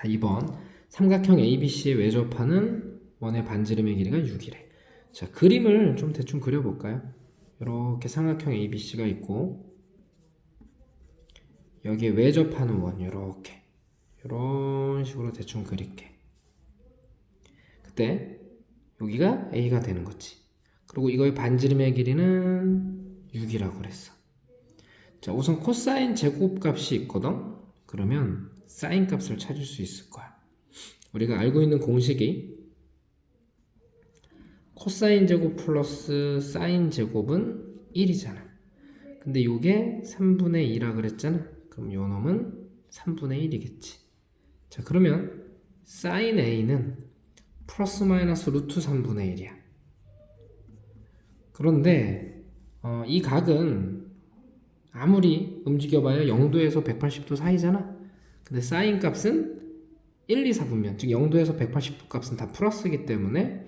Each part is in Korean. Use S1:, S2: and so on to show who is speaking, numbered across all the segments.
S1: 자, 2번. 삼각형 ABC의 외접하는 원의 반지름의 길이가 6이래. 자, 그림을 좀 대충 그려볼까요? 이렇게 삼각형 ABC가 있고, 여기에 외접하는 원, 이렇게. 이런 식으로 대충 그릴게. 그때, 여기가 A가 되는 거지. 그리고 이거의 반지름의 길이는 6이라고 그랬어. 자, 우선 코사인 제곱값이 있거든. 그러면 사인 값을 찾을 수 있을 거야. 우리가 알고 있는 공식이 코사인 제곱 플러스 사인 제곱은 1이잖아. 근데 요게 3분의 2라 그랬잖아. 그럼 요 놈은 3분의 1이겠지. 자, 그러면 사인 A는 플러스 마이너스 루트 3분의 1이야. 그런데 어, 이 각은 아무리 움직여봐야 0도에서 180도 사이잖아. 근데 사인 값은 1, 2, 4분면 즉 0도에서 180도 값은 다 플러스이기 때문에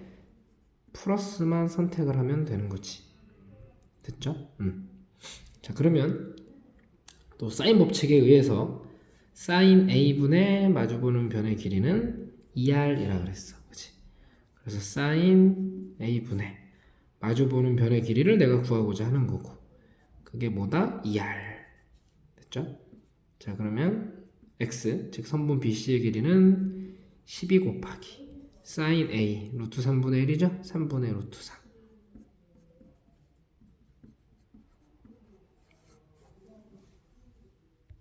S1: 플러스만 선택을 하면 되는 거지. 됐죠? 음. 자 그러면 또 사인 법칙에 의해서 사인 a분의 마주보는 변의 길이는 2r이라 그랬어. 그치? 그래서 사인 a분의 마주보는 변의 길이를 내가 구하고자 하는 거고 그게 뭐다? 2r 됐죠? 자 그러면 x 즉 선분 BC의 길이는 12 곱하기 사인 a 루트 3분의 1이죠? 3분의 루트 3